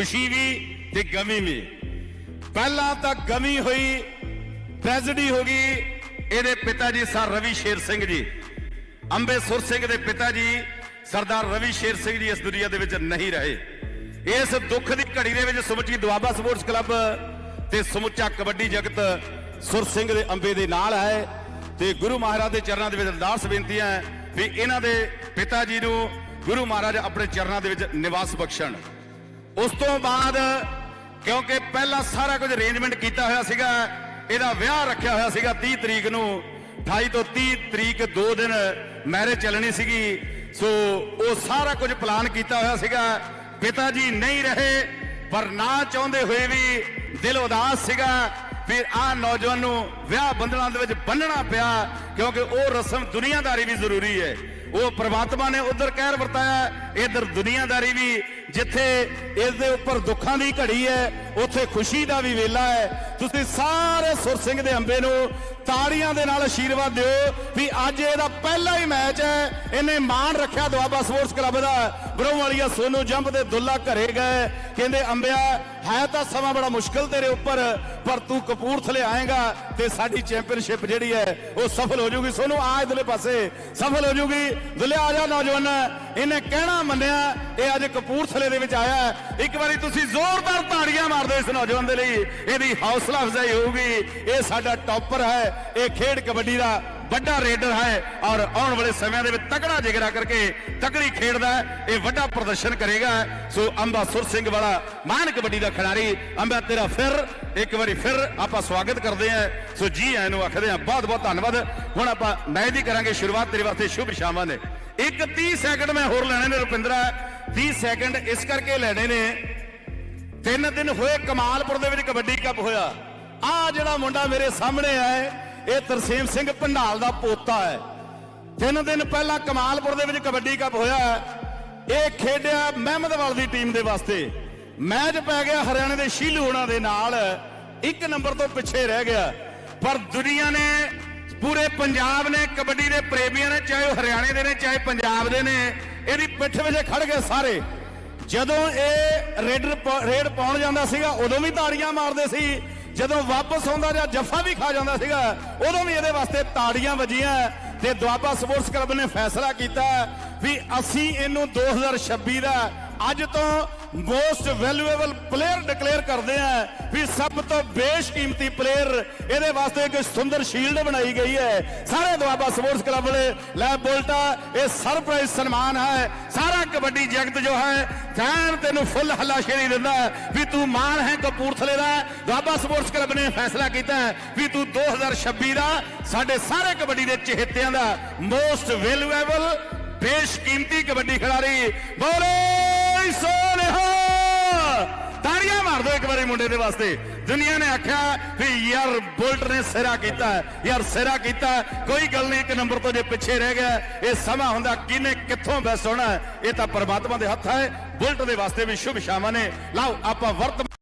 ਖੁਸ਼ੀ ਵੀ ਤੇ ਗਮੀ ਵੀ। ਪਹਿਲਾਂ ਤਾਂ ਗਮੀ ਹੋਈ ਟ੍ਰੈਜਡੀ ਹੋ ਗਈ। ਇਹਦੇ ਪਿਤਾ ਜੀ ਸਰ ਰਵੀ ਸ਼ੇਰ ਸਿੰਘ ਜੀ। ਅੰਬੇ ਸੁਰ ਸਿੰਘ ਦੇ ਪਿਤਾ ਜੀ ਸਰਦਾਰ ਰਵੀ ਸ਼ੇਰ ਸਿੰਘ ਜੀ ਇਸ ਦੁਨੀਆ ਦੇ ਵਿੱਚ ਨਹੀਂ ਰਹੇ। ਇਸ ਦੁੱਖ ਦੀ ਘੜੀ ਦੇ ਵਿੱਚ ਸਮੁੱਚੀ ਦੁਆਬਾ ਸਪੋਰਟਸ ਕਲੱਬ ਤੇ ਸਮੁੱਚਾ ਕਬੱਡੀ ਜਗਤ ਸੁਰ ਸਿੰਘ ਦੇ ਅੰਬੇ ਦੇ ਨਾਲ ਹੈ ਤੇ ਗੁਰੂ ਮਹਾਰਾਜ ਦੇ ਚਰਨਾਂ ਦੇ ਵਿੱਚ ਅਰਦਾਸ ਬੇਨਤੀ ਹੈ ਵੀ ਇਹਨਾਂ ਦੇ ਪਿਤਾ ਜੀ ਨੂੰ ਗੁਰੂ ਮਹਾਰਾਜ ਆਪਣੇ ਚਰਨਾਂ ਦੇ ਵਿੱਚ ਨਿਵਾਸ ਬਖਸ਼ਣ। ਉਸ ਤੋਂ ਬਾਅਦ ਕਿਉਂਕਿ ਪਹਿਲਾਂ ਸਾਰਾ ਕੁਝ ਅਰੇਂਜਮੈਂਟ ਕੀਤਾ ਹੋਇਆ ਸੀਗਾ, ਇਹਦਾ ਵਿਆਹ ਰੱਖਿਆ ਹੋਇਆ ਸੀਗਾ 30 ਤਰੀਕ ਨੂੰ 28 ਤੋਂ 30 ਤਰੀਕ ਦੋ ਦਿਨ ਮੈਰਿਜ ਚੱਲਣੀ ਸੀਗੀ। ਸੋ ਉਹ ਸਾਰਾ ਕੁਝ ਪਲਾਨ ਕੀਤਾ ਹੋਇਆ ਸੀਗਾ। ਪਿਤਾ ਜੀ ਨਹੀਂ ਰਹੇ, ਪਰ ਨਾ ਚਾਹੁੰਦੇ ਹੋਏ ਵੀ ਦਿਲ ਉਦਾਸ ਸੀਗਾ। ਫਿਰ ਆ ਨੌਜਵਾਨ ਨੂੰ ਵਿਆਹ ਬੰਧਨਾਂ ਦੇ ਵਿੱਚ ਬੰਨਣਾ ਪਿਆ। ਕਿਉਂਕਿ ਉਹ ਰਸਮ ਦੁਨੀਆਦਾਰੀ ਵੀ ਜ਼ਰੂਰੀ ਹੈ। ਉਹ ਪ੍ਰਮਾਤਮਾ ਨੇ ਉਧਰ ਕਹਿਰ ਵਰਤਾਇਆ, ਇਧਰ ਦੁਨੀਆਦਾਰੀ ਵੀ, ਜਿੱਥੇ ਇਸ ਦੇ ਉੱਪਰ ਦੁੱਖਾਂ ਦੀ ਘੜੀ ਹੈ, ਉੱਥੇ ਖੁਸ਼ੀ ਦਾ ਵੀ ਵੇਲਾ ਹੈ ਤੁਸੀਂ ਸਾਰੇ ਸੁਰ ਸਿੰਘ ਦੇ ਅੰਬੇ ਨੂੰ ਤਾੜੀਆਂ ਦੇ ਨਾਲ ਆਸ਼ੀਰਵਾਦ ਦਿਓ ਵੀ ਅੱਜ ਇਹਦਾ ਪਹਿਲਾ ਹੀ ਮੈਚ ਹੈ। ਇਹਨੇ ਮਾਣ ਰੱਖਿਆ ਦੁਆਬਾ ਸਪੋਰਟਸ ਕਲੱਬ ਦਾ। ਬਰੋਂ ਸੋਨੂ ਜੰਪ ਦੇ ਦੁੱਲਾ ਘਰੇ ਗਏ। ਕਹਿੰਦੇ, ਅੰਬਿਆ, ਹੈ ਤਾਂ ਸਮਾਂ ਬੜਾ ਮੁਸ਼ਕਲ ਤੇਰੇ ਉੱਪਰ, ਪਰ ਤੂੰ ਕਪੂਰਥਲੇ ਆਏਗਾ ਤੇ ਸਾਡੀ ਚੈਂਪੀਅਨਸ਼ਿਪ ਜਿਹੜੀ ਹੈ, ਉਹ ਸਫਲ ਹੋ ਜਾਊਗੀ। ਸੋਨੂ, ਆ ਇਧਰਲੇ ਪਾਸੇ, ਸਫਲ ਹੋ ਜਾਊਗੀ। ਦੁੱਲੇ, ਆ ਜਾ ਨੌਜਵਾਨ। ਇਹਨੇ ਕਹਿਣਾ ਮੰਨਿਆ, ਇਹ ਅੱਜ ਕਪੂਰਥਲੇ ਦੇ ਵਿੱਚ ਆਇਆ ਇੱਕ ਵਾਰੀ ਤੁਸੀਂ ਜ਼ੋਰਦਾਰ ਤਾੜੀਆਂ ਮਾਰ ਦਿਓ ਇਸ ਨੌਜਵਾਨ ਦੇ ਲਈ। ਇਹਦੀ ਹੌਸਲਾ ਅਫਜ਼ਾਈ ਹੋਊਗੀ। ਇਹ ਸਾਡਾ ਟੌਪਰ ਹੈ। ਇਹ ਖੇਡ ਕਬੱਡੀ ਦਾ ਵੱਡਾ ਰੇਡਰ ਹੈ ਔਰ ਆਉਣ ਵਾਲੇ ਸਮਿਆਂ ਦੇ ਵਿੱਚ ਤਕੜਾ ਜਿਗਰਾ ਕਰਕੇ ਤਕੜੀ ਖੇਡਦਾ ਇਹ ਵੱਡਾ ਪ੍ਰਦਰਸ਼ਨ ਕਰੇਗਾ। ਸੋ ਅੰਬਾ ਸੁਰ ਸਿੰਘ ਵਾਲਾ ਮਾਨ ਕਬੱਡੀ ਦਾ ਖਿਡਾਰੀ, ਅੰਬਾ ਤੇਰਾ ਫਿਰ। ਇੱਕ ਵਾਰੀ ਫਿਰ ਆਪਾਂ ਸਵਾਗਤ ਕਰਦੇ ਹਾਂ। ਸੋ ਜੀ ਆਇਆਂ ਨੂੰ ਆਖਦੇ ਹਾਂ ਬਹੁਤ ਬਹੁਤ ਧੰਨਵਾਦ। ਹੁਣ ਆਪਾਂ ਮੈਚ ਦੀ ਕਰਾਂਗੇ ਸ਼ੁਰੂਆਤ। ਤੇਰੇ ਵਾਸਤੇ ਸ਼ੁਭ ਸ਼ਾਮਾਂ ਨੇ। ਇੱਕ 30 ਸੈਕਿੰਡ ਮੈਂ ਹੋਰ ਲੈਣੇ ਨੇ ਰੁਪਿੰਦਰਾ। 30 ਸੈਕਿੰਡ ਇਸ ਕਰਕੇ ਲੈਣੇ ਨੇ ਤਿੰਨ ਦਿਨ ਹੋਏ ਕਮਾਲਪੁਰ ਦੇ ਵਿੱਚ ਕਬੱਡੀ ਕੱਪ ਹੋਇਆ। ਆ ਜਿਹੜਾ ਮੁੰਡਾ ਮੇਰੇ ਸਾਹਮਣੇ ਹੈ, ਇਹ ਤਰਸੇਮ ਸਿੰਘ ਭੰਡਾਲ ਦਾ ਪੋਤਾ ਹੈ। ਤਿੰਨ ਦਿਨ ਪਹਿਲਾਂ ਕਮਾਲਪੁਰ ਦੇ ਵਿੱਚ ਕਬੱਡੀ ਕੱਪ ਹੋਇਆ ਇਹ ਖੇਡਿਆ ਮਹਿਮਦਵਾਲ ਦੀ ਟੀਮ ਦੇ ਵਾਸਤੇ। ਮੈਚ ਪੈ ਗਿਆ ਹਰਿਆਣੇ ਦੇ ਸ਼ੀਲੂ ਹੋਣਾ ਦੇ ਨਾਲ। ਇੱਕ ਨੰਬਰ ਤੋਂ ਪਿੱਛੇ ਰਹਿ ਗਿਆ। ਪਰ ਦੁਨੀਆ ਨੇ, ਪੂਰੇ ਪੰਜਾਬ ਨੇ, ਕਬੱਡੀ ਦੇ ਪ੍ਰੇਮੀਆਂ ਨੇ, ਚਾਹੇ ਉਹ ਹਰਿਆਣੇ ਦੇ ਨੇ, ਚਾਹੇ ਪੰਜਾਬ ਦੇ ਨੇ, ਇਹਦੀ ਪਿੱਠ ਵਿੱਚ ਖੜ ਗਏ ਸਾਰੇ। ਜਦੋਂ ਇਹ ਰੇਡਰ ਰੇਡ ਪਾਉਣ ਜਾਂਦਾ ਸੀਗਾ, ਉਦੋਂ ਵੀ ਤਾੜੀਆਂ ਮਾਰਦੇ ਸੀ। ਜਦੋਂ ਵਾਪਸ ਆਉਂਦਾ ਜਾਂ ਜੱਫਾ ਵੀ ਖਾ ਜਾਂਦਾ ਸੀਗਾ, ਉਦੋਂ ਵੀ ਇਹਦੇ ਵਾਸਤੇ ਤਾੜੀਆਂ ਵੱਜੀਆਂ। ਤੇ ਦੁਆਬਾ ਸਪੋਰਟਸ ਕਲੱਬ ਨੇ ਫੈਸਲਾ ਕੀਤਾ ਵੀ ਅਸੀਂ ਇਹਨੂੰ 2026 ਦਾ ਅੱਜ ਤੋਂ ਮੋਸਟ ਵੈਲਿਊਏਬਲ ਪਲੇਅਰ ਡਿਕਲੇਅਰ ਕਰਦੇ ਆ ਵੀ ਸਭ ਤੋਂ ਬੇਸ਼ਕੀਮਤੀ ਪਲੇਅਰ ਇਹਦੇ ਵਾਸਤੇ ਇੱਕ ਸੁੰਦਰ ਸ਼ੀਲਡ ਬਣਾਈ ਗਈ ਹੈ। ਸਾਰੇ ਦੁਆਬਾ ਸਪੋਰਟਸ ਕਲੱਬ ਵਾਲੇ, ਲੈ ਬੋਲਟਾ ਇਹ ਸਰਪ੍ਰਾਈਜ਼ ਸਨਮਾਨ ਹੈ। ਸਾਰਾ ਕਬੱਡੀ ਜਗਤ ਜੋ ਹੈ, ਫੈਨ ਤੈਨੂੰ ਫੁੱਲ ਹੱਲਾਸ਼ੇਰੀ ਦਿੰਦਾ ਵੀ ਤੂੰ ਮਾਣ ਹੈ ਕਪੂਰਥਲੇ ਦਾ। ਦੁਆਬਾ ਸਪੋਰਟਸ ਕਲੱਬ ਨੇ ਫੈਸਲਾ ਕੀਤਾ ਵੀ ਤੂੰ 2026 ਦਾ ਸਾਡੇ ਸਾਰੇ ਕਬੱਡੀ ਦੇ ਚਹੇਤਿਆਂ ਦਾ ਮੋਸਟ ਵੈਲਿਊਏਬਲ ਬੇਸ਼ਕੀਮਤੀ ਕਬੱਡੀ ਖਿਡਾਰੀ ਬੋਲੇ। ਸੋਨੇਹਾ ਤਾੜੀਆਂ ਮਾਰ ਦਿਓ ਇੱਕ ਵਾਰੀ ਮੁੰਡੇ ਦੇ ਵਾਸਤੇ। ਦੁਨੀਆ ਨੇ ਆਖਿਆ ਵੀ ਯਾਰ ਬੁਲਟ ਨੇ ਸਿਰਾ ਕੀਤਾ ਯਾਰ ਸਿਰਾ ਕੀਤਾ ਕੋਈ ਗੱਲ ਨਹੀਂ, ਇੱਕ ਨੰਬਰ ਤੋਂ ਜੇ ਪਿੱਛੇ ਰਹਿ ਗਿਆ, ਇਹ ਸਮਾਂ ਹੁੰਦਾ ਕਿਨੇ ਕਿੱਥੋਂ ਬੈਸ ਹੋਣਾ ਇਹ ਤਾਂ ਪਰਮਾਤਮਾ ਦੇ ਹੱਥ ਹੈ। ਬੁਲਟ ਦੇ ਵਾਸਤੇ ਵੀ ਸ਼ੁਭ ਸ਼ਾਮਾਂ ਨੇ। ਲਾਓ, ਆਪਾਂ ਵਰਤ